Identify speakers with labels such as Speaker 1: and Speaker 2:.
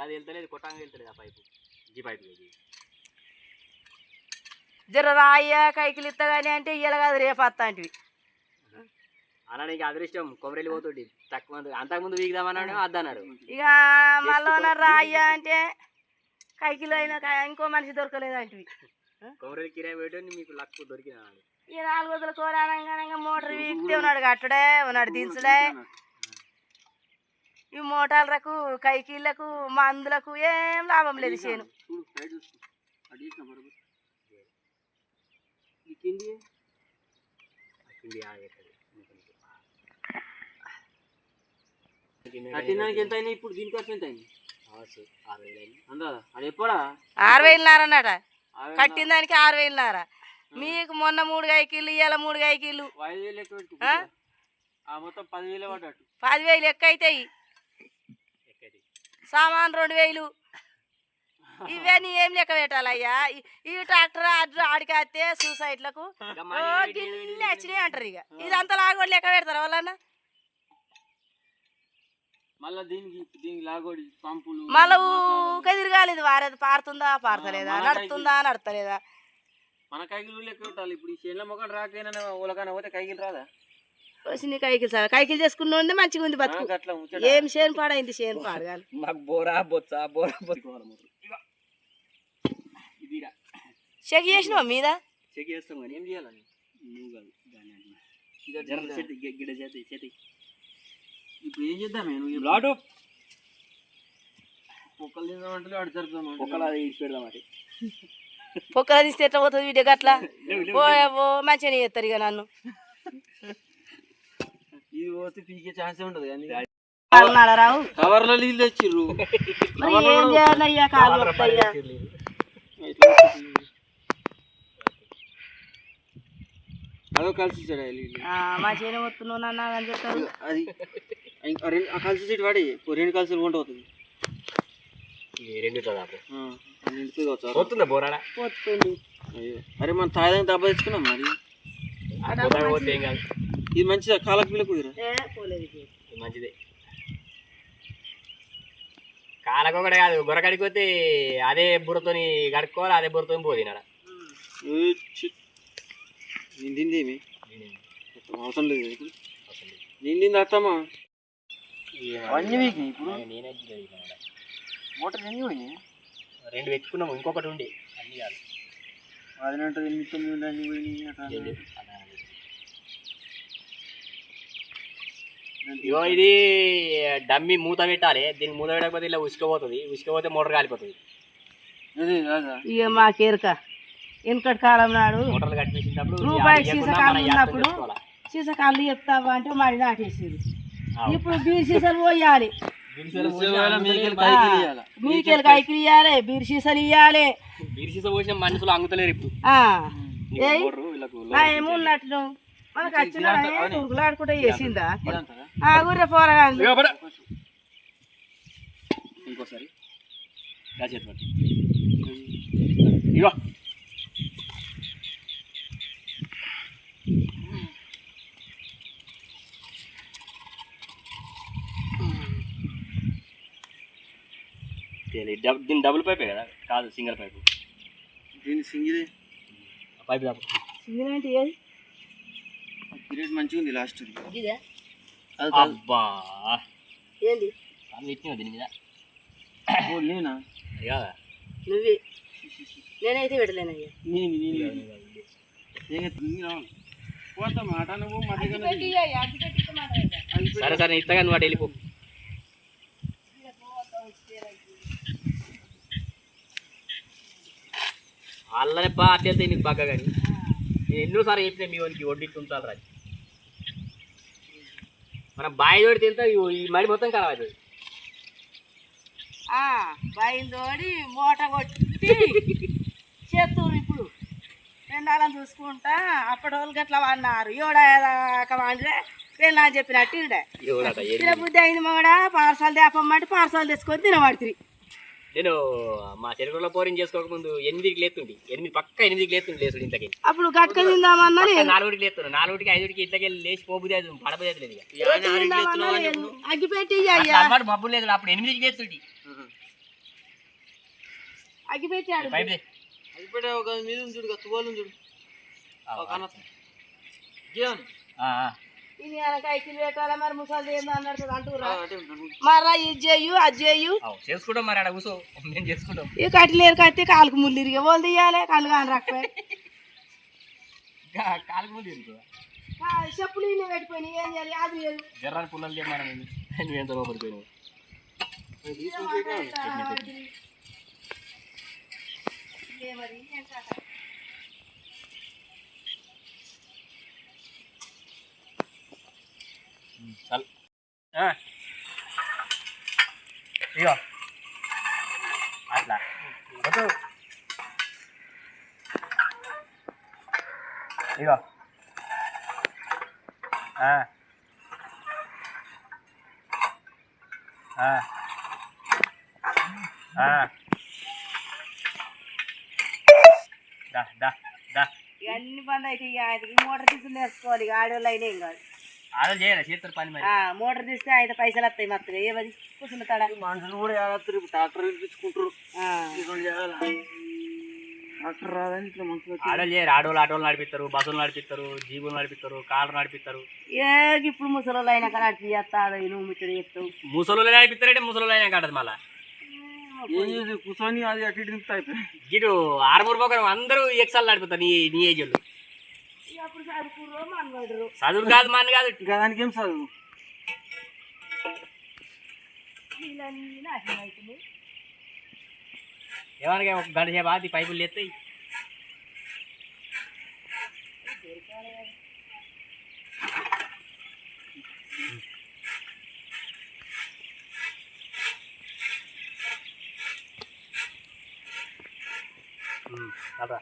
Speaker 1: అది వెళ్తలేదు కొట్టంగా వెళ్తలేదు ఆ pipe. Pipe ఇది
Speaker 2: జర రాయ్య కైకిలు ఇత్తగాని అంటే ఇయ్యాల కాదు రేపు అత్తాంటివి
Speaker 1: అలా నీకు అదృష్టం కొమరెల్లి పోతుండి. తక్కువ మంది అంతకుముందు వీగుదామన్నాడు అద్దన్నాడు
Speaker 2: ఇక మళ్ళీ రాయ్య అంటే కైకిలు అయినా ఇంకో మనిషి దొరకలేదు అంటివి
Speaker 1: కొమరెల్లి కిరాయి పెట్టండి మీకు లక్ దొరికినాడు
Speaker 2: ఈ నాలుగు వందల కోరానంగా మోటార్ వీక్తే ఉన్నాడు కట్టుడే ఉన్నాడు దించుడే. ఈ మోటార్లకు కైకిళ్ళకు మందులకు ఏం లాభం లేదు చేను.
Speaker 3: ఎంత అయినాయి ఇప్పుడు? దీని ఖర్చు ఎంత అయింది
Speaker 1: కావచ్చు, ఆరు వేలు అయింది.
Speaker 3: అందా? అది ఎప్పుడా?
Speaker 2: ఆరు వేలున్నర అన్నట?
Speaker 3: ఆరు
Speaker 2: కట్టిన దానికి ఆరు వేలున్నర మీకు మొన్న మూడు కైకిళ్ళు ఇవాళ మూడు కైకిళ్ళు.
Speaker 3: ఐదు వేలు లెక్క పెట్టుకో
Speaker 2: ఆ?
Speaker 3: ఆ మొత్తం పదివేలే పడ్డట్టు
Speaker 2: పదివేలు ఎక్క అవుతాయి
Speaker 1: ఎక్కడి.
Speaker 2: సామాన్ రెండు వేలు. ఇవన్నీ ఏం లెక్క పెట్టాలయ్యా? ఈ- ట్రాక్టర్ ఆడికేస్తే సూసైడ్లకు గిన్నె వచ్చినాయి అంటారు ఇక. ఇదంతా లాగోడు లెక్క పెడతారు వాళ్ళన్న?
Speaker 3: మళ్ళా.
Speaker 2: ఊకే తిరగాలి ఇది వారేది పారుతుందా పారతలేదా? నడుతుందా నడతలేదా?
Speaker 3: మన కైకిలు లెక్క పెట్టాలి. ఇప్పుడు ఈ చేనుల మొక్కలు రాకైనా ఊలకైనా పోతే కైకిలు రాదా?
Speaker 2: వచ్చిన కైకిలు సార్. కైకిలు చేసుకున్న మంచిగా ఉంది బతుకు. ఏం చేను పాడైంది చేను పాడగాలి
Speaker 1: మాకు బోరా బొచ్చ బోరా.
Speaker 2: చెక్ చేసినావా మీద?
Speaker 1: చెక్ చేస్తాం కానీ
Speaker 3: ఏం చేయాలని
Speaker 1: నువ్వు కాదు? చేతి గిడ చేతి చేతి.
Speaker 3: ఇప్పుడు ఏం కుక్కలు తిందామంటే అడు జరుపుదాం
Speaker 1: ఒక్కలా ఇడిచి పెడదాం అది
Speaker 2: పొక్కల తీస్తే ఎట్లా పోతుంది వీడియో ఓ మంచిగా చేస్తారు ఇక నన్ను.
Speaker 3: ఇది పోతే పీకే ఛాన్సే ఉండదు కానీ కవర్లో నీళ్ళు తెచ్చిర్రు.
Speaker 2: మరి ఏం చేయాలయ్యా కాలు వస్తాయ్యా
Speaker 3: అదో కలిసి
Speaker 2: మా చేను వస్తున్నావు నాన్న అని చెప్తారు
Speaker 3: అది. ఇంక రెండు ఆ కలిసి సీట్ వాడి. రెండు కలిసి వంట అవుతుంది
Speaker 1: రెండు బోరాడా?
Speaker 3: అయ్యో. అరే మనం తాయిదానికి దెబ్బ తెచ్చుకున్నాం మరి. ఇది మంచిదా? కాలకు పిల్ల కుదిరా?
Speaker 1: మంచిదే. కాలకొకటి కాదు గొరకడికి పోతే అదే బుర్రతోని గడుక్కోవాలి అదే బుర్రతోని పోతినాడ.
Speaker 3: నిండింది ఏమి అవసరం లేదు ఇప్పుడు నిండింది అత్తమ్మా? అన్ని వీకి ఇప్పుడు?
Speaker 1: నేనే గిన్నె
Speaker 3: మోటార్ ఎన్ని పోయినాయి?
Speaker 1: రెండు పెట్టుకున్నాము ఇంకొకటి ఉండి. అన్ని కాదు.
Speaker 3: పదినెంటు ఎనిమిది తొమ్మిది అన్ని పోయినాయి అట్లా.
Speaker 1: ఏం లేదు. ఇగో ఇది డమ్మి మూత పెట్టాలి. దీనికి మూత పెట్టకపోతే ఇలా ఉసుకపోతుంది. ఉసుకపోతే మోటార్ కాలిపోతుంది.
Speaker 2: ఇక మా కేరక వెనకటి కాలం నాడు
Speaker 1: మోటార్లు కట్టించినప్పుడు
Speaker 2: రూపాయి సీసా
Speaker 1: యాత్ర
Speaker 2: ఉన్నప్పుడు. సీసా కాళ్ళు చెప్తావా అంటే మరి నాటేసేది. ఇప్పుడు బీర్ సీసాలు పోయాలి.
Speaker 3: మీకెళ్ళి
Speaker 2: కాయకిలు ఇవ్వాలి బీర్ సీసాలు ఇవ్వాలి
Speaker 1: బిరిసీస పోసిన మనుషులు అంగుతలేరు ఇప్పుడు.
Speaker 2: ఏమున్నట్టు మనకు వచ్చిన ఉరుకులాడుకుంటే చేసిందా?
Speaker 3: ఇదంటారా?
Speaker 2: ఆ గుర్రె పోరగా
Speaker 1: ఇగో పడ. ఇంకోసారి. ఇగో దీని డబుల్ పైపే కదా? కాదు సింగిల్ పైపు.
Speaker 3: దీని సింగిల్.
Speaker 1: ఆ పైపు దాపు.
Speaker 2: ఏంటి ఏది?
Speaker 3: పీరియడ్ మంచిగా ఉంది లాస్ట్
Speaker 2: ఇదే.
Speaker 1: అబ్బా.
Speaker 2: ఏంది?
Speaker 1: అది ఎక్కిన దీని మీద
Speaker 3: ఓ, నేనా?
Speaker 1: అది కాదా?
Speaker 2: నువ్వే. నేనైతే
Speaker 3: నేను నేను పోతా మాట నువ్వు
Speaker 1: సరే సరే ఇస్తాగా నువ్వు అటు వెళ్ళిపో అల్లనే బా అట్లా వెళ్తే నీకు బాగా కానీ. నేను ఎన్నోసార్లు చెప్పిన మీ వానికి వడ్డీ ఉంచాలి రాజు మన బాయి తోడి తింటే ఈ మడి మొత్తం ఖరాబ్ అవుతుంది
Speaker 2: బయలుదేరి మూట కొట్టి చేతురు ఇప్పుడు. పెళ్ళాలని చూసుకుంటా అప్పటి వాళ్ళు గట్లా వాడినారు. ఏడాక వాడిరే పెళ్ళని చెప్పినట్టు? తిన బుద్ధి అయింది మగడా పార్సల్ తేపమ్మంటే పార్సల్ తెచ్చుకొని తినబడుతుంది.
Speaker 1: నేను మా చెరుకులో పోరిని చేసుకోకముందు ఎనిమిదికి లేతుండి ఎనిమిది పక్క ఎనిమిదికి లేతుండి లేచుడు ఇంతకి
Speaker 2: అప్పుడు గట్క తిందామన్నా.
Speaker 1: నాలుగుడికి లేతున్నాను నాలుగుడికి ఐదుడికి ఇంతకి లేచి పోబుది అది పడబోయేది లేదు.
Speaker 2: అగ్గిపెట్టి
Speaker 1: అలవాటు మబ్బు లేదు అప్పుడు ఎనిమిదికి లేతుండి
Speaker 2: అగ్గి పెట్టాడు
Speaker 1: పైపు దే.
Speaker 3: అది పెట్టే ఒక మీద చూడు తువాలు చూడు జీవన్.
Speaker 2: ఇది వెనక ఐకిలు పెట్టాలా మరి ముసలి ఏందో అన్నట్టు అంటురా మర్రా ఇది చేయు అది చేయు
Speaker 1: చేసుకుంటాం మరి ఆడ కూర్చో. మేము చేసుకుంటాం.
Speaker 2: కట్టలేరు కట్టి కాలుకు ముళ్ళు ఇరిగి. వాళ్ళు తీయాలి కళ్ళు కాని
Speaker 1: కాలుకు ఇరుకు.
Speaker 2: చెప్పులు పెట్టిపోయినాయి ఏం చేయాలి? అది లేదు.
Speaker 1: జర్రాని పుల్లలు చేయమని నేను
Speaker 2: మరి ఏం కథ?
Speaker 1: చల్ ఆ. ఇగో అట్లా వద్దు ఇగో ఆ. ఆ. ఆ. దా దా దా
Speaker 2: ఇక అన్ని బంద్ అయితే ఇక ఆయనకి మోటార్ తీసుకుని నేర్చుకోవాలి ఇక ఆడవాళ్ళు అయినా ఏం కాదు
Speaker 1: ఆడలు చేయాలి చేస్తారు పని మరి.
Speaker 2: ఆ, మోటార్ తీస్తే అయితే పైసలు వస్తాయి మత్తగా. ఏమది కూర్చుంటాడా
Speaker 3: మనుషులు కూడా ట్రాక్టర్ పిలిపించుకుంటారు ఇటువంటి చేయాలి ట్రాక్టర్ రాదని ఇట్లా మనుషులు వచ్చి
Speaker 1: ఆడలు చేయరు ఆడవాళ్ళు ఆటోలు నడిపిస్తారు బస్సులు నడిపిస్తారు జీబులు నడిపిస్తారు కార్లు నడిపిస్తారు.
Speaker 2: ఏ ఇప్పుడు ముసలి అయినా నడిపి చేస్తాడు నువ్వు ముచ్చడి చెప్తావు.
Speaker 1: ముసలు నడిపిస్తారంటే ముసలు అయినా కాదు మళ్ళా.
Speaker 3: కూర్చొని అది అటు ఇటు నింపుతా అయిపోయి
Speaker 1: ఇటు ఆరుమూరు పోకరం అందరూ ఎక్సాలు నడిపిస్తారు నీ నీ ఏజ్ వాళ్ళు
Speaker 2: ఇక అప్పుడు చదువుకుర్రో మనవాడరు
Speaker 1: చదువు కాదు మన కాదు.
Speaker 3: ఇంకా దానికి ఏం చదువు
Speaker 2: వీళ్ళన్నీ నాశనం అవుతుంది
Speaker 1: ఏమనగా ఒక గంట సేపు ఆది పైపులు లేస్తాయి. అదా